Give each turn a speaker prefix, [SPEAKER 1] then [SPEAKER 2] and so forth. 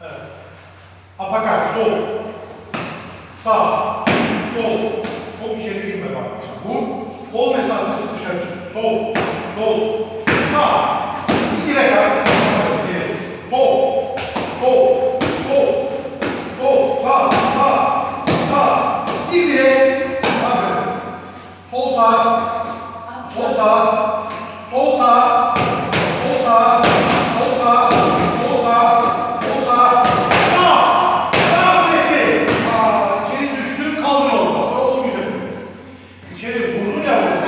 [SPEAKER 1] Evet. Apakart, sol. Sağ, sol. Çok içeri girme bak. Vur. Kol mesafesi dışarı çık. Sol, sol, sağ. Bir direk at. Evet. Sol, sol, sol, sol, sağ, sağ, sağ. Bir direk. Aferin. Sol sağ, sol sağ, sol sağ, 这个不用叫。